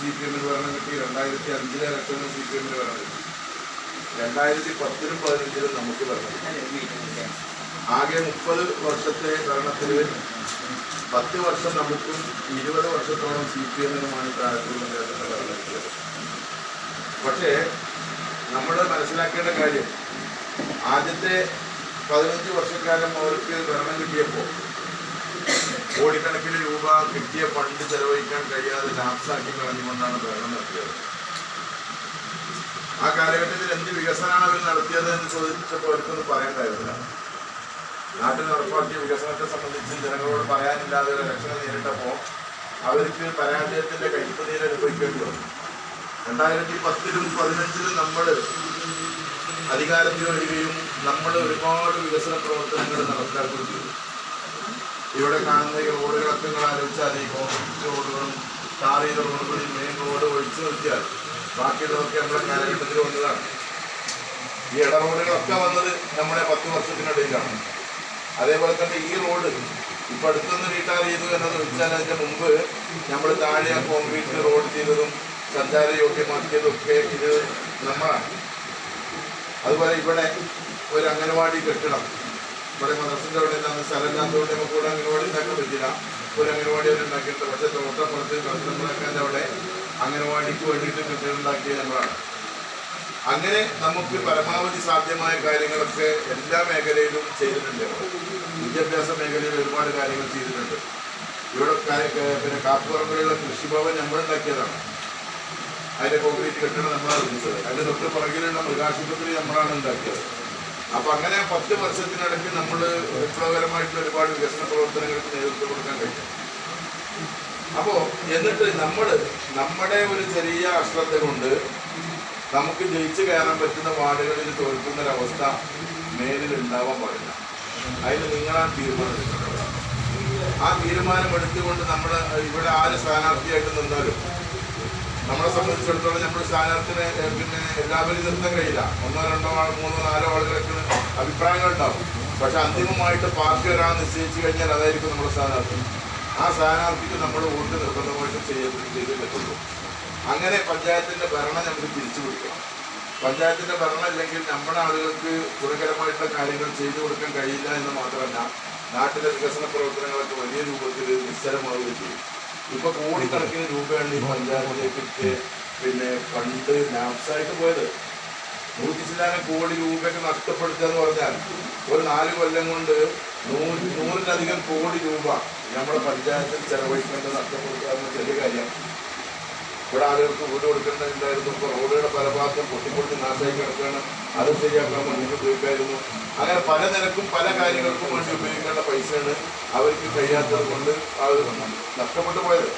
C P എമ്മിന് ഭരണം കിട്ടി. രണ്ടായിരത്തി അഞ്ചിലെ ഇലക്ഷനിൽ സി പി എമ്മിന് ഭരണം കിട്ടി. രണ്ടായിരത്തി പത്തിലും പതിനഞ്ചിലും നമുക്ക് ഭരണം കിട്ടി. ആകെ മുപ്പത് വർഷത്തെ ഭരണത്തിൽ പത്ത് വർഷം നമുക്കും ഇരുപത് വർഷത്തോളം സി പി എമ്മിനുമാണ് കേരളത്തിൽ ഭരണം കിട്ടിയത്. പക്ഷേ നമ്മൾ മനസ്സിലാക്കേണ്ട കാര്യം ആദ്യത്തെ പതിനഞ്ച് വർഷക്കാലം അവർക്ക് ഭരണം കിട്ടിയപ്പോൾ കോടിക്കണക്കിന് രൂപ കിട്ടിയ ഫണ്ട് ചെലവഴിക്കാൻ കഴിയാതെ ലാപ്സാക്കി കളഞ്ഞുകൊണ്ടാണ് ഭരണം നടത്തിയത്. ആ കാലഘട്ടത്തിൽ എന്ത് വികസനമാണ് അവർ നടത്തിയത് എന്ന് ചോദിച്ചപ്പോൾ അവർക്കൊന്നും പറയണ്ടായിരുന്നില്ല നാട്ടിൽ നടപ്പാക്കിയ വികസനത്തെ സംബന്ധിച്ച് ജനങ്ങളോട് പറയാനില്ലാതെ ഒരു ഇലക്ഷനെ നേരിട്ടപ്പോൾ അവർക്ക് പരാജയത്തിന്റെ കൈപ്പതിയിൽ അനുഭവിക്കേണ്ടി വന്നു. രണ്ടായിരത്തി പത്തിലും പതിനഞ്ചിലും നമ്മൾ അധികാരത്തിൽ വരികയും നമ്മൾ ഒരുപാട് വികസന പ്രവർത്തനങ്ങൾ നടത്താൻ ചെയ്തു ഇവിടെ കാണുന്ന ഈ റോഡുകളൊക്കെ നിങ്ങൾ ആലോചിച്ചാൽ ഈ കോൺക്രീറ്റ് റോഡുകളും ടാർ ചെയ്ത റോഡുകളും മെയിൻ റോഡ് ഒഴിച്ചു നിർത്തിയാൽ ബാക്കിയുള്ളതൊക്കെ നമ്മുടെ കാലഘട്ടത്തിൽ വന്നതാണ്. ഈ ഇട റോഡുകളൊക്കെ വന്നത് നമ്മുടെ പത്ത് വർഷത്തിനിടയിലാണ് അതേപോലെ തന്നെ ഈ റോഡ് ഇപ്പം അടുത്തൊന്ന് റീടാർ ചെയ്തു എന്നത് വെച്ചാൽ അതിന്റെ മുമ്പ് നമ്മൾ താഴെ ആ കോൺക്രീറ്റ് റോഡ് ചെയ്തതും സഞ്ചാര യോഗ്യമാക്കിയതും ഒക്കെ ഇത് നമ്മളാണ്. അതുപോലെ ഇവിടെ ഒരു അംഗനവാടി കെട്ടിടം. ഇവിടെ മദ്രസിന്റെ അവിടെ നിന്ന് സ്ഥലം ഇല്ലാത്തതുകൊണ്ട് നമുക്ക് ഇവിടെ അംഗനവാടി ഉണ്ടാക്കാൻ പറ്റില്ല. ഒരു അംഗനവാടി അവർ ഉണ്ടാക്കിയിട്ട് പക്ഷേ തോട്ടപ്പുറത്ത് കസ്റ്റമറാക്കാന്റെ അവിടെ അംഗനവാടിക്ക് വേണ്ടിയിട്ട് കെട്ടിടം ഉണ്ടാക്കിയത് നമ്മളാണ് അങ്ങനെ നമുക്ക് പരമാവധി സാധ്യമായ കാര്യങ്ങളൊക്കെ എല്ലാ മേഖലയിലും ചെയ്തിട്ടുണ്ട്. വിദ്യാഭ്യാസ മേഖലയിൽ ഒരുപാട് കാര്യങ്ങൾ ചെയ്തിട്ടുണ്ട്. ഇവിടെ പിന്നെ കാപ്പുറമ്പിലുള്ള കൃഷിഭവൻ നമ്മൾ ഉണ്ടാക്കിയതാണ്. അതിന്റെ കോൺക്രീറ്റ് കെട്ടിടം നമ്മളാണ് നിർമ്മിച്ചത്. അതിന്റെ തൊട്ട് പുറകിലുള്ള മൃഗാശുപത്രി നമ്മളാണ് ഉണ്ടാക്കിയത്. അപ്പൊ അങ്ങനെ പത്ത് വർഷത്തിനിടയ്ക്ക് നമ്മൾ വിപ്ലവകരമായിട്ടുള്ള ഒരുപാട് വികസന പ്രവർത്തനങ്ങൾക്ക് നേതൃത്വം കൊടുക്കാൻ കഴിയും അപ്പോ എന്നിട്ട് നമ്മൾ നമ്മുടെ ഒരു ചെറിയ അശ്രദ്ധ കൊണ്ട് നമുക്ക് ജയിച്ചു കയറാൻ പറ്റുന്ന വാർഡുകളിൽ തോൽക്കുന്ന ഒരവസ്ഥ മേലിൽ ഉണ്ടാവാൻ പാടില്ല. അതിന് നിങ്ങളാ തീരുമാനം ആ തീരുമാനം എടുത്തുകൊണ്ട് നമ്മൾ ഇവിടെ ആര് സ്ഥാനാർത്ഥിയായിട്ട് നിന്നാലും നമ്മളെ സംബന്ധിച്ചിടത്തോളം നമ്മുടെ സ്ഥാനാർത്ഥിനെ പിന്നെ എല്ലാവരും നിർത്താൻ കഴിയില്ല ഒന്നോ രണ്ടോ ആൾ മൂന്നോ നാലോ ആളുകളൊക്കെ അഭിപ്രായങ്ങൾ ഉണ്ടാവും. പക്ഷെ അന്തിമമായിട്ട് പാർട്ടി ഒരാൾ നിശ്ചയിച്ചു കഴിഞ്ഞാൽ അതായിരിക്കും നമ്മുടെ സ്ഥാനാർത്ഥി. ആ സ്ഥാനാർത്ഥിക്ക് നമ്മൾ വോട്ട് നിർബന്ധമായിട്ട് ചെയ്ത് അങ്ങനെ പഞ്ചായത്തിന്റെ ഭരണം നമ്മൾ തിരിച്ചു പിടിക്കണം പഞ്ചായത്തിന്റെ ഭരണം അല്ലെങ്കിൽ നമ്മുടെ ആളുകൾക്ക് ഗുണകരമായിട്ടുള്ള കാര്യങ്ങൾ ചെയ്തു കൊടുക്കാൻ കഴിയില്ല എന്ന് മാത്രമല്ല നാട്ടിലെ വികസന പ്രവർത്തനങ്ങളൊക്കെ വലിയ രൂപത്തിൽ നിശ്ചലമാവുകയും ചെയ്യും. ഇപ്പൊ കോടിക്കണക്കിന് രൂപയാണ് ഈ പഞ്ചായത്തിലേക്ക് പിന്നെ ഫണ്ട് നാപ്സായിട്ട് പോയത്. നൂറ്റി ചില്ലാനം കോടി രൂപയൊക്കെ നഷ്ടപ്പെടുത്തുക എന്ന് പറഞ്ഞാൽ ഒരു നാല് കൊല്ലം കൊണ്ട് നൂറ് നൂറിലധികം കോടി രൂപ നമ്മുടെ പഞ്ചായത്തിൽ ചെലവഴിക്കേണ്ടത് നഷ്ടപ്പെടുത്തുക എന്ന ചെറിയ കാര്യം. ഇവിടെ ആളുകൾക്ക് വീട് കൊടുക്കേണ്ടതുണ്ടായിരുന്നു ഇപ്പോൾ റോഡുകളുടെ പല ഭാഗത്തും പൊട്ടിപ്പൊട്ടി നാശമായി കിടക്കുകയാണ്. അത് ശരിയാക്കാൻ വേണ്ടി ഉപയോഗിക്കായിരുന്നു. അങ്ങനെ പല നിരക്കും പല കാര്യങ്ങൾക്കും വേണ്ടി ഉപയോഗിക്കേണ്ട പൈസയാണ് അവർക്ക് കഴിയാത്തത് കൊണ്ട് അത് നഷ്ടപ്പെട്ടു പോയത്.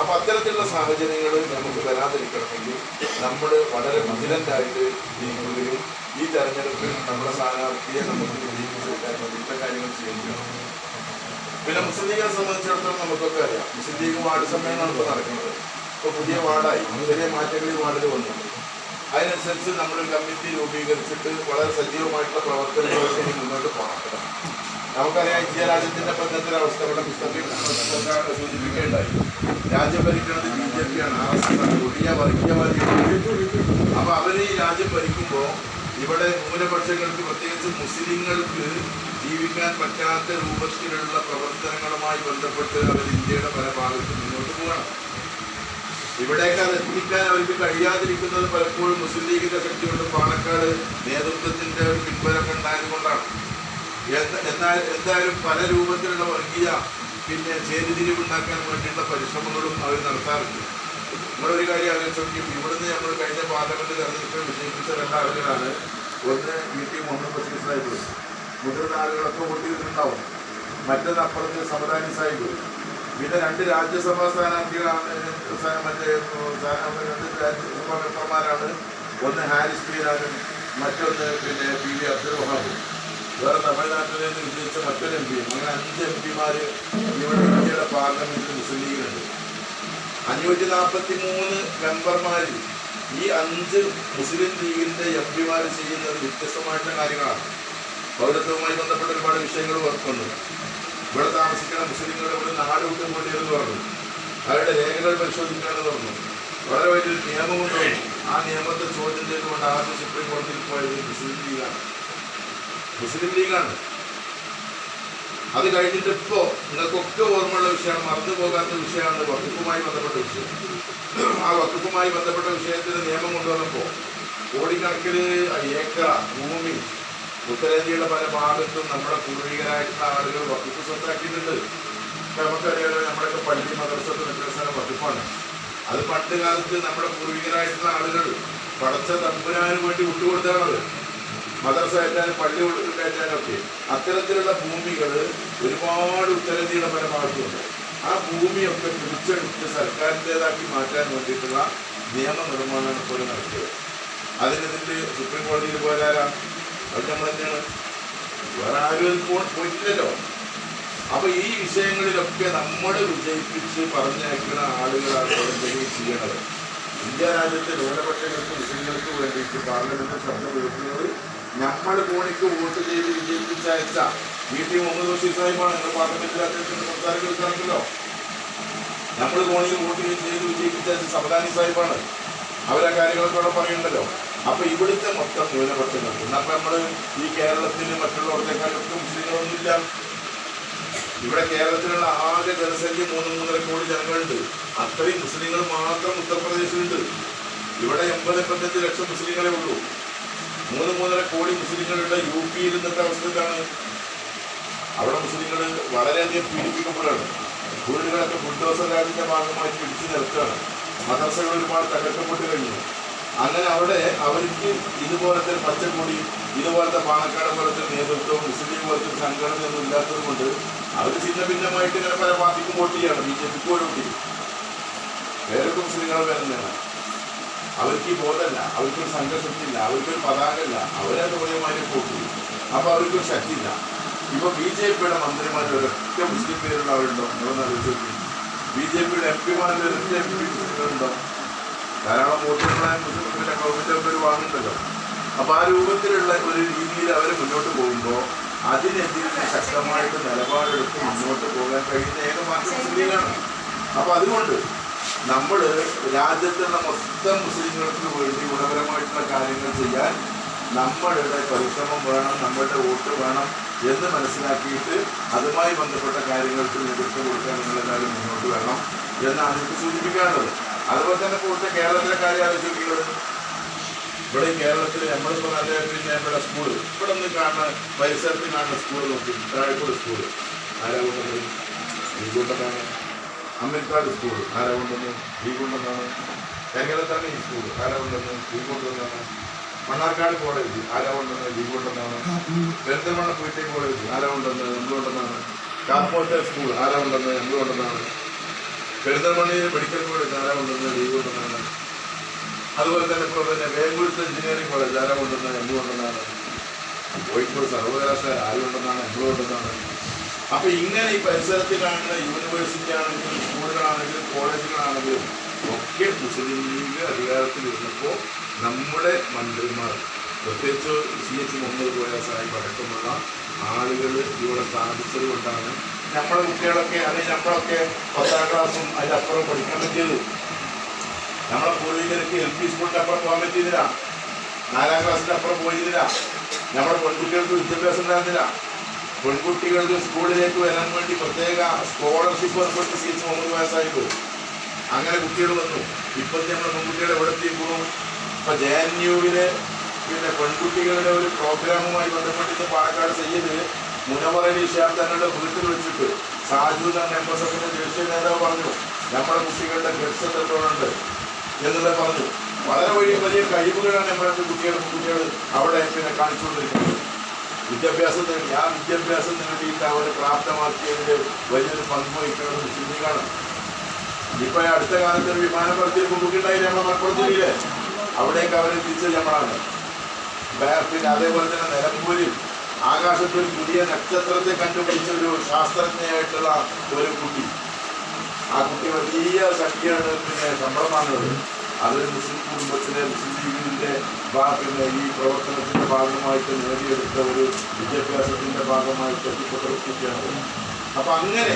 അപ്പൊ അത്തരത്തിലുള്ള സാഹചര്യങ്ങൾ നമുക്ക് വരാതിരിക്കണമെങ്കിൽ നമ്മൾ വളരെ വിജിലന്റ് ആയിട്ട് ജീവിക്കുകയും ഈ തെരഞ്ഞെടുപ്പിൽ നമ്മുടെ സ്ഥാനാർത്ഥിയെ നമുക്ക് വിജയിപ്പിച്ചെടുക്കാൻ വേണ്ടി കാര്യങ്ങൾ ചെയ്യുകയാണ് പിന്നെ മുസ്ലിം ലീഗിനെ സംബന്ധിച്ചിടത്തോളം നമുക്കൊക്കെ അറിയാം. മുസ്ലിം ലീഗ് വാർഡ് സമ്മേളനമാണ് ഇപ്പോൾ നടക്കുന്നത്. ഇപ്പോൾ പുതിയ വാർഡായി. ചെറിയ മാറ്റങ്ങൾ ഈ വാർഡിൽ വന്നു. അതിനനുസരിച്ച് നമ്മൾ കമ്മിറ്റി രൂപീകരിച്ചിട്ട് വളരെ സജീവമായിട്ടുള്ള പ്രവർത്തനങ്ങളൊക്കെ ഇനി മുന്നോട്ട് പോകണം. നമുക്കറിയാം ഇന്ത്യ രാജ്യത്തിന്റെ ബന്ധത്തിന്റെ അവസ്ഥ ഇവിടെ സൂചിപ്പിക്കേണ്ടായി. രാജ്യം ഭരിക്കുന്നത് ബി ജെ പി ആണ്. ആർ വർഗീയവാദി എസ് ആണ് കൊടിയ വർഗീയവാദിയാണ് അപ്പൊ അവർ ഈ രാജ്യം ഭരിക്കുമ്പോൾ ഇവിടെ ന്യൂനപക്ഷങ്ങൾക്ക് പ്രത്യേകിച്ച് മുസ്ലിങ്ങൾക്ക് ജീവിക്കാൻ പറ്റാത്ത രൂപത്തിലുള്ള പ്രവർത്തനങ്ങളുമായി ബന്ധപ്പെട്ട് അവർ ഇന്ത്യയുടെ പല ഭാഗത്തും മുന്നോട്ട് പോകണം. ഇവിടേക്ക് അത് എത്തിക്കാൻ അവർക്ക് കഴിയാതിരിക്കുന്നത് പലപ്പോഴും മുസ്ലിം ലീഗിന്റെ ശക്തിയുടെ പാണക്കാട് നേതൃത്വത്തിന്റെ ഒരു പിൻബലം ഉണ്ടായത് കൊണ്ടാണ് എന്ത- എന്നാൽ എന്തായാലും പല രൂപത്തിലുള്ള വർഗീയ പിന്നെ ചേരിതിരിവുണ്ടാക്കാൻ വേണ്ടിയിട്ടുള്ള പരിശ്രമങ്ങളും അവർ നടത്താറുണ്ട്. നമ്മളൊരു കാര്യം ആലോചിക്കും ഇവിടുന്ന് നമ്മൾ കഴിഞ്ഞ പാർലമെന്റ് തെരഞ്ഞെടുപ്പിൽ വിജയിപ്പിച്ച രണ്ടാളുകളാണ് ഒന്ന് വി ടി മുഹമ്മദ് ബഷീർ സാഹിബ്. മുതിർന്ന ആളുകളൊക്കെ വോട്ട് ചെയ്തിട്ടുണ്ടാവും. മറ്റൊന്ന് അപ്പുറത്ത് സമദാനി സാഹിബ്. പിന്നെ രണ്ട് രാജ്യസഭാ സ്ഥാനാർത്ഥികളാണ് മറ്റേ രണ്ട് രാജ്യസഭാ മെമ്പർമാരാണ് ഒന്ന് ഹാരിസ് പീരാനും മറ്റൊന്ന് പിന്നെ പി വി അബ്ദുൽ വഹാബ്. വേറെ തമിഴ്നാട്ടിൽ നിന്ന് വിജയിച്ച മറ്റൊരു എം പിയും അങ്ങനെ അഞ്ച് എം പിമാർ ഇവിടെ ഇന്ത്യയുടെ പാർലമെന്റിൽ മുസ്ലിം ലീഗിലുണ്ട് അഞ്ഞൂറ്റി നാൽപ്പത്തി മൂന്ന് മെമ്പർമാരിൽ ഈ അഞ്ച് മുസ്ലിം ലീഗിന്റെ എം പിമാർ ചെയ്യുന്നത് വ്യത്യസ്തമായിട്ടുള്ള കാര്യങ്ങളാണ്. പൗരത്വവുമായി ബന്ധപ്പെട്ട ഒരുപാട് വിഷയങ്ങൾ വർക്കുണ്ട് ഇവിടെ താമസിക്കുന്ന മുസ്ലിങ്ങളുടെ വിട്ട് പോകേണ്ടിയെന്ന് പറഞ്ഞു. അവരുടെ രേഖകൾ പരിശോധിക്കണമെന്ന് പറഞ്ഞു വളരെ വലിയൊരു നിയമം കൊണ്ടുവന്നു ആ നിയമത്തെ ചോദ്യം ചെയ്തുകൊണ്ട് ആദ്യം സുപ്രീം കോടതിയിൽ പോയത് മുസ്ലിം ലീഗാണ്. മുസ്ലിം ലീഗാണ്. അത് കഴിഞ്ഞിട്ട് ഇപ്പോ നിങ്ങൾക്കൊക്കെ ഓർമ്മയുള്ള വിഷയമാണ് മറന്നു പോകാത്ത വിഷയമാണ് വകുപ്പുമായി ബന്ധപ്പെട്ട വിഷയം. ആ വകുപ്പുമായി ബന്ധപ്പെട്ട വിഷയത്തിന് നിയമം കൊണ്ടുവന്നപ്പോ കോടിക്കണക്കിന് ഏക്കർ ഭൂമി ഉത്തരേന്ത്യയുടെ പല ഭാഗത്തും നമ്മുടെ പൂർവികരായിട്ടുള്ള ആളുകൾ വകുപ്പ് സ്വത്താക്കിയിട്ടുണ്ട്. നമുക്കറിയാലോ നമ്മുടെയൊക്കെ പള്ളി മദർസത്ത് വ്യത്യസ്ത വകുപ്പാണ്. അത് പണ്ട് കാലത്ത് നമ്മുടെ പൂർവികരായിട്ടുള്ള ആളുകൾ പടച്ച തമ്പുരാനും വേണ്ടി വിട്ടുകൊടുത്താണത്. മദർസ കയറ്റാനും പള്ളി കയറ്റാനൊക്കെ അത്തരത്തിലുള്ള ഭൂമികൾ ഒരുപാട് ഉത്തരേന്ത്യയുടെ പല ഭാഗത്തുണ്ട് ആ ഭൂമിയൊക്കെ പിടിച്ചെടുത്ത് സർക്കാരിന്റെതാക്കി മാറ്റാൻ വേണ്ടിയിട്ടുള്ള നിയമനിർമ്മാണമാണ് ഇപ്പോൾ നടത്തിയത് അതിനെതിരെ സുപ്രീം കോടതിയിൽ പോയാലാ അത് നമ്മൾ തന്നെയാണ്. വേറെ ആരും പോയിട്ടില്ലല്ലോ. അപ്പൊ ഈ വിഷയങ്ങളിലൊക്കെ നമ്മൾ വിജയിപ്പിച്ച് പറഞ്ഞയക്കുന്ന ആളുകളാണ് എന്തെങ്കിലും ചെയ്യണത് ഇന്ത്യ രാജ്യത്തെ ന്യൂനപക്ഷങ്ങൾക്ക് മുസ്ലിങ്ങൾക്ക് വേണ്ടിയിട്ട് പാർലമെന്റിൽ ശബ്ദം ഉയർത്തുന്നത് നമ്മൾ കോണിക്ക് വോട്ട് ചെയ്ത് വിജയിപ്പിച്ചയച്ച വി ടി മുഹമ്മദ് ബഷീർ സാഹിബാണ് നിങ്ങൾ പാർലമെന്റിൽ അദ്ദേഹത്തിന്റെ സംസാരം കേൾക്കാറുണ്ടല്ലോ നമ്മൾ കോണിയിൽ വോട്ട് ചെയ്ത് വിജയിപ്പിച്ചയച്ച സമദാനി സാഹിബാണ്. അവരെ കാര്യങ്ങളൊക്കെ അവിടെ പറയുന്നുണ്ടല്ലോ അപ്പൊ ഇവിടുത്തെ മൊത്തം ന്യൂനപക്ഷങ്ങൾക്ക് നമ്മൾ ഈ കേരളത്തിൽ കാര്യങ്ങൾക്ക് മുസ്ലിങ്ങളൊന്നുമില്ല. ഇവിടെ കേരളത്തിലുള്ള ആകെ ജനസംഖ്യ മൂന്ന് മൂന്നര കോടി ജനങ്ങളുണ്ട്. അത്രയും മുസ്ലിങ്ങൾ മാത്രം ഉത്തർപ്രദേശിലുണ്ട്. ഇവിടെ എൺപത് എൺപത്തഞ്ച് ലക്ഷം മുസ്ലിങ്ങളെ ഉള്ളൂ. മൂന്ന് മൂന്നര കോടി മുസ്ലിങ്ങളുടെ യു പിയിൽ ഇന്നത്തെ അവസ്ഥ എന്താണ് അവിടെ മുസ്ലിങ്ങൾ വളരെയധികം പീഡിപ്പിക്കപ്പെടുകയാണ്. വീടുകളൊക്കെ ബുൾഡോസർ രാജിന്റെ ഭാഗമായി പിടിച്ചു നിർത്തുകയാണ് മദർസകൾ ഒരുപാട് തകർക്കപ്പെട്ട് കഴിഞ്ഞു. അങ്ങനെ അവിടെ അവർക്ക് ഇതുപോലത്തെ പച്ചക്കൊടി ഇതുപോലത്തെ പാണക്കാട് പോലത്തെ നേതൃത്വം മുസ്ലിം പോലത്തെ സംഘടനയൊന്നും ഇല്ലാത്തത് കൊണ്ട് അവർ ചിന്ന ഭിന്നമായിട്ട് ഇങ്ങനെ പല പാർട്ടിക്കും വോട്ട് ചെയ്യാണ്. ബി ജെ പിക്ക് വോട്ട് ചെയ്യും. വേറൊക്കെ മുസ്ലിങ്ങൾ വരുന്നതാണ് അവർക്ക് ഈ ബോധമല്ല. അവർക്കൊരു സംഘശക്തിയില്ല. അവർക്കൊരു പതാകല്ല അവരെ തോന്നിയമാരെ വോട്ട് ചെയ്യും. അപ്പൊ അവർക്കൊരു ശക്തിയില്ല. ഇപ്പൊ ബി ജെ പിയുടെ മന്ത്രിമാരുടെ ഒരൊറ്റ മുസ്ലിം പേരുള്ളവരുണ്ടോ നിങ്ങളൊന്ന് ആലോചിച്ച് ബി ജെ പിയുടെ എം പിമാരുടെ ഒരൊറ്റ എം പി ധാരാളം വോട്ടുകളായ മുസ്ലിം ഗവൺമെന്റ് ഒരു വാങ്ങുന്നുണ്ടല്ലോ അപ്പൊ ആ രൂപത്തിലുള്ള ഒരു രീതിയിൽ അവർ മുന്നോട്ട് പോകുമ്പോൾ അതിനെതിരെ ശക്തമായിട്ട് നിലപാടെടുത്ത് മുന്നോട്ട് പോകാൻ കഴിയുന്ന ഏക മാർഗം മുസ്ലിങ്ങളാണ്. അപ്പൊ അതുകൊണ്ട് നമ്മൾ രാജ്യത്തുള്ള മൊത്തം മുസ്ലിങ്ങൾക്ക് വേണ്ടി ഗുണപരമായിട്ടുള്ള കാര്യങ്ങൾ ചെയ്യാൻ നമ്മളുടെ പരിശ്രമം വേണം നമ്മളുടെ വോട്ട് വേണം എന്ന് മനസ്സിലാക്കിയിട്ട് അതുമായി ബന്ധപ്പെട്ട കാര്യങ്ങൾക്ക് നേതൃത്വം കൊടുക്കാൻ നിങ്ങളെല്ലാവരും മുന്നോട്ട് വേണം എന്നാണ് എനിക്ക് സൂചിപ്പിക്കാനുള്ളത്. അതുപോലെ തന്നെ കൂടുതൽ കേരളത്തിലെ കാര്യം ആലോചിക്കുന്നത് ഇവിടെ കേരളത്തിൽ നമ്മളിപ്പോൾ നല്ല പിന്നെ ഇവിടെ സ്കൂൾ ഇവിടെ നിന്ന് കാണുന്ന പരിസരത്ത് കാണുന്ന സ്കൂൾ നോക്കി താഴെക്കോട് സ്കൂൾ ആരാ കൊണ്ടത് ഈ കൂട്ടത്താണ് സ്കൂൾ ആരാ കൊണ്ടുവന്ന് ഈ കൊണ്ടെന്നാണ് എങ്ങനത്താണ് ഈ സ്കൂൾ ആരാ കൊണ്ടുവന്ന് ഈ കൊണ്ടുവന്നാണ് മണ്ണാർക്കാട് കോളേജ് ആരാ കൊണ്ടുവന്ന് ഈ കൊണ്ടെന്നാണ് പെരുന്തൽമണ്ണ പി കോളേജ് ആരാ കൊണ്ടുവന്ന് എന്തുകൊണ്ടെന്നാണ്? കാർപോർട്ടർ സ്കൂൾ ആരാ കൊണ്ടുവന്ന് എന്തുകൊണ്ടെന്നാണ്? പെരിന്തൽമണ്ണയിൽ മെഡിക്കൽ കോളേജ് ആരാ കൊണ്ടുവന്ന് ഈ കൊണ്ടെന്നാണ് അതുപോലെ തന്നെ ഇപ്പോൾ തന്നെ വേങ്ങൂരത്തെ എഞ്ചിനീയറിംഗ് കോളേജ് ആരാ എം എന്തുകൊണ്ടെന്നാണ് കോഴിക്കോട് സർവകലാശാല ആരുകൊണ്ടെന്നാണ് എന്തുകൊണ്ടെന്നാണ് അപ്പൊ ഇങ്ങനെ ഈ പരിസരത്ത് കാണുന്ന യൂണിവേഴ്സിറ്റി ആണെങ്കിലും സ്കൂളുകളാണെങ്കിലും കോളേജുകളാണെങ്കിലും ഒക്കെ മുസ്ലിം ലീഗ് അധികാരത്തിൽ ഇരുന്നപ്പോൾ നമ്മുടെ മന്ത്രിമാർ പ്രത്യേകിച്ച് സി എച്ച് മുഹമ്മദ് കോയ സാഹിബ് അടക്കമുള്ള ആളുകൾ ഇവിടെ സ്ഥാപിച്ചത് കൊണ്ടാണ് നമ്മളെ കുട്ടികളൊക്കെ അല്ലെങ്കിൽ നമ്മളൊക്കെ പത്താം ക്ലാസ്സും അതിലപ്പുറം പഠിക്കാൻ പറ്റിയത്. നമ്മളെ പൂർവികർക്ക് എൽ പി സ്കൂളിന്റെ അപ്പുറം പോകാൻ പറ്റിയതില്ല നാലാം ക്ലാസ്സിന്റെ അപ്പുറം പോയിരുന്നില്ല നമ്മുടെ പെൺകുട്ടികൾക്ക് വിദ്യാഭ്യാസം ഉണ്ടായിരുന്നില്ല പെൺകുട്ടികൾക്ക് സ്കൂളിലേക്ക് വരാൻ വേണ്ടി പ്രത്യേക സ്കോളർഷിപ്പ് ഏർപ്പെടുത്തി സി എച്ച് മുഹമ്മദ് കോയ സാഹിബ്. അങ്ങനെ കുട്ടികൾ വന്നു. ഇപ്പോഴത്തെ നമ്മുടെ പെൺകുട്ടികളെ എവിടെ എത്തിയിരിക്കുന്നു? ഇപ്പം ജെ എൻ യുവിലെ പിന്നെ പെൺകുട്ടികളുടെ ഒരു പ്രോഗ്രാമുമായി ബന്ധപ്പെട്ടിട്ട് പാലക്കാട് സയ്യിദ് മുനവർ അലി ഷാബ് തങ്ങളുടെ വീട്ടിൽ വെച്ചിട്ട് സാജു എന്ന എം എസ് ദേശീയ നേതാവ് പറഞ്ഞു നമ്മുടെ കുട്ടികളുടെ ഗഡ്സ് എത്രത്തോളുണ്ട് എന്നുള്ളത് പറഞ്ഞു. വളരെ വലിയ വലിയ കഴിവുകളാണ് നമ്മുടെ കുട്ടികൾ കുട്ടികൾ അവിടെ പിന്നെ കാണിച്ചുകൊണ്ടിരിക്കുന്നത്. വിദ്യാഭ്യാസത്തിൽ ആ വിദ്യാഭ്യാസം നേടിയിട്ട് അവരെ പ്രാപ്തമാക്കിയതിൽ വലിയൊരു പങ്ക് ചിന്തി കാണാം ഇപ്പൊ അടുത്ത കാലത്ത് ഒരു വിമാനം പറത്തിയ കുട്ടിണ്ടായില്ലേ നമ്മുടെ മലപ്പുറം അവിടേക്ക് അവരെ നമ്മളാണ്. പിന്നെ അതേപോലെ തന്നെ നിലമ്പൂരിൽ ആകാശത്ത് ഒരു പുതിയ നക്ഷത്രത്തെ കണ്ടുപിടിച്ച ഒരു ശാസ്ത്രജ്ഞയായിട്ടുള്ള ഒരു കുട്ടി. ആ കുട്ടി വലിയ സംഖ്യയാണ് പിന്നെ ശമ്പളം വാങ്ങുന്നത്. അതൊരു മുസ്ലിം കുടുംബത്തിലെ മുസ്ലിം ലീഗിന്റെ പിന്നെ ഈ പ്രവർത്തനത്തിന്റെ ഭാഗമായിട്ട് നേടിയെടുത്ത ഒരു വിദ്യാഭ്യാസത്തിന്റെ ഭാഗമായിട്ട് എത്തിപ്പെട്ട കുട്ടിയാണ് അപ്പൊ അങ്ങനെ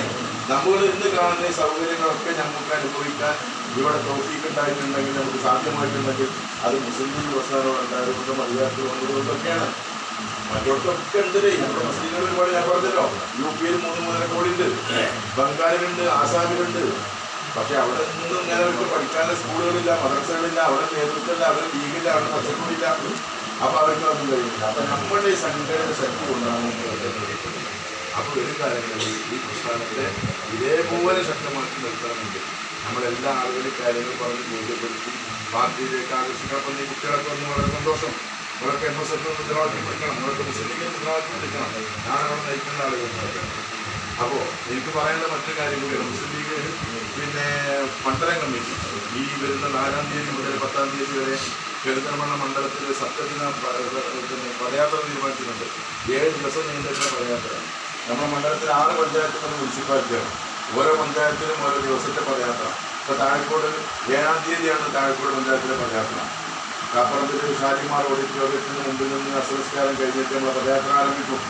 നമ്മൾ ഇന്ന് കാണുന്ന സൗകര്യങ്ങളൊക്കെ നമുക്ക് അനുഭവിക്കാൻ ഇവിടെ തോഫീക്ക് ഉണ്ടായിട്ടുണ്ടെങ്കിൽ നമുക്ക് സാധ്യമായിട്ടുണ്ടെങ്കിൽ അത് മുസ്ലിം ലീഗ് പ്രസ്ഥാനം ഉണ്ടായതുകൊണ്ടും അധികാരത്തിൽ വന്നതുകൊണ്ടൊക്കെയാണ് മറ്റോടത്തൊക്കെ ഉണ്ട് നമ്മുടെ മുസ്ലിങ്ങൾ ഒരുപാട് ഞാൻ പറഞ്ഞല്ലോ. യു പിയിൽ മൂന്ന് മൂന്നര കോടി ഉണ്ട് ബംഗാളിലുണ്ട് ആസാമിലുണ്ട്. പക്ഷെ അവിടെ നിന്നും ഞാൻ അവർക്ക് പഠിക്കാനുള്ള സ്കൂളുകളില്ല മദ്രസകളില്ല അവിടെ നേതൃത്വമില്ല അവരുടെ ലീഗില്ല അവിടെ പച്ചക്കൂടില്ല അപ്പോൾ അവർക്ക് അതൊന്നും കഴിയില്ല. അപ്പൊ നമ്മുടെ ഈ സംഘടന ശക്തി കൊണ്ടാണ് അപ്പോൾ ഒരു കാര്യങ്ങളിൽ ഈ പ്രസ്ഥാനത്തെ ഇതേപോലെ ശക്തമാക്കി നിർത്തണമെങ്കിൽ നമ്മളെല്ലാ ആളുകളും കാര്യങ്ങൾ പറഞ്ഞ് ബോധ്യപ്പെടുത്തി പാർട്ടിയിലേക്ക് ഈ കുട്ടികളൊക്കെ വന്ന് വളരെ സന്തോഷം. ഇവർക്ക് എം എസ് എഫ് ഉത്തരവാദിത്തം പഠിക്കണം. ഇവർക്ക് മുസ്ലിം ഉത്തരവാദിത്തം പഠിക്കണം. ഞാനവിടെ നയിക്കുന്ന ആളുകൾ. അപ്പോൾ എനിക്ക് പറയാനുള്ള മറ്റൊരു കാര്യം കൂടിയാണ്. മുസ്ലിം ലീഗ് പിന്നെ മണ്ഡലം കമ്മിറ്റി. ഈ വരുന്ന നാലാം തീയതി മുതൽ പത്താം തീയതി വരെ കെടുത്തമണ്ണ മണ്ഡലത്തിൽ സത്യത്തിന് പദയാത്ര തീരുമാനിച്ചിട്ടുണ്ട്. ഏഴ് ദിവസം നീണ്ടുന്ന പദയാത്ര. നമ്മുടെ മണ്ഡലത്തിൽ ആറ് പഞ്ചായത്തുകൾ മുനിസിപ്പാലിറ്റിയാണ്. ഓരോ പഞ്ചായത്തിലും ഓരോ ദിവസത്തെ പദയാത്ര. ഇപ്പോൾ താഴെക്കോട് ഏഴാം തീയതിയാണ് താഴെക്കോട് പഞ്ചായത്തിലെ പദയാത്ര. കാപ്പറമ്പിൽ ഷാജിമാർ ഓഡിറ്റോറിയത്തിന് മുമ്പിൽ നിന്ന് അസംസ്കാരം കഴിഞ്ഞിട്ട് നമ്മൾ പദയാത്ര ആരംഭിക്കും.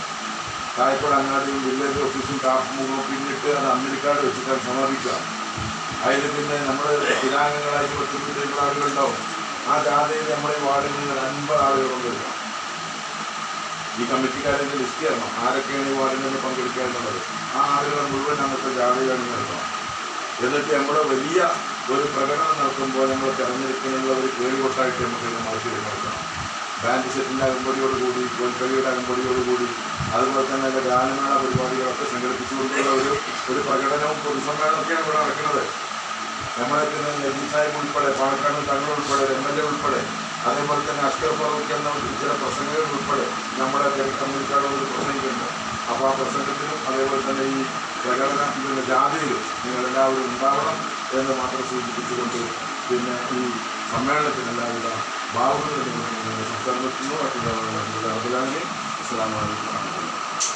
താഴെക്കോട് അങ്ങാടിയും വില്ലേജ് ഓഫീസും കാപ്പുമുഖവും പിന്നിട്ട് അത് അമ്മിനിക്കാട് വെച്ചിട്ടാണ് സമാപിക്കുക അതിൽ പിന്നെ നമ്മൾ സ്ഥിരാംഗങ്ങളായിട്ട് പത്ത് ആളുകളുണ്ടാവും ആ ജാഥയിൽ നമ്മുടെ വാർഡിൽ നിന്ന് അൻപത് ആളുകളുണ്ട്. ഈ കമ്മിറ്റിക്കാരന്റെ ലിസ്റ്റ് ചെയ്യണം. ആരൊക്കെയാണ് ഈ വാർഡിൽ നിന്ന് പങ്കെടുക്കുക എന്നുള്ളത് ആ ആളുകൾ മുഴുവൻ നമുക്ക് ജാഥയാണ് നടത്തണം എന്നിട്ട് നമ്മുടെ വലിയ ഒരു പ്രകടനം നടത്തുമ്പോൾ നമ്മൾ തെരഞ്ഞെടുപ്പിനുള്ള ഒരു കേളികൊട്ടായിട്ട് നമുക്ക് ഇത് മാറ്റി നടത്തണം ബാൻഡ് സെറ്റിന്റെ അകമ്പടിയോട് കൂടി കോൽക്കളിയുടെ അകമ്പടിയോട് കൂടി അതുപോലെ തന്നെ അതിന്റെ ഗാനമേള പരിപാടികളൊക്കെ സംഘടിപ്പിച്ചുകൊണ്ടുള്ള ഒരു ഒരു പ്രകടനവും പൊതുസമ്മേളനമൊക്കെയാണ് ഇവിടെ നടക്കുന്നത്. നമ്മളെ പിന്നെ നബീസ് സാഹിബ് ഉൾപ്പെടെ പാലക്കാട് തങ്ങൾ ഉൾപ്പെടെ എം എൽ എ ഉൾപ്പെടെ അതേപോലെ തന്നെ അഷ്കർ ഫറൂഖ് എന്ന ചില പ്രസംഗങ്ങൾ ഉൾപ്പെടെ നമ്മുടെ കമ്മ്യൂണിക്കാട് ഒരു പ്രസംഗമുണ്ട്. അപ്പോൾ ആ പ്രസംഗത്തിലും അതേപോലെ തന്നെ ഈ പ്രകടന ജാതിയിലും നിങ്ങളെല്ലാവരും ഉണ്ടാവണം എന്ന് മാത്രം സൂചിപ്പിച്ചുകൊണ്ട് പിന്നെ ഈ സമ്മേളനത്തിനെല്ലാവിധ ഭാവങ്ങളും സംസ്ഥാനത്തുനിന്ന് മറ്റുള്ള അബ്ദുലാമി അസ്സാം വലൈക്കും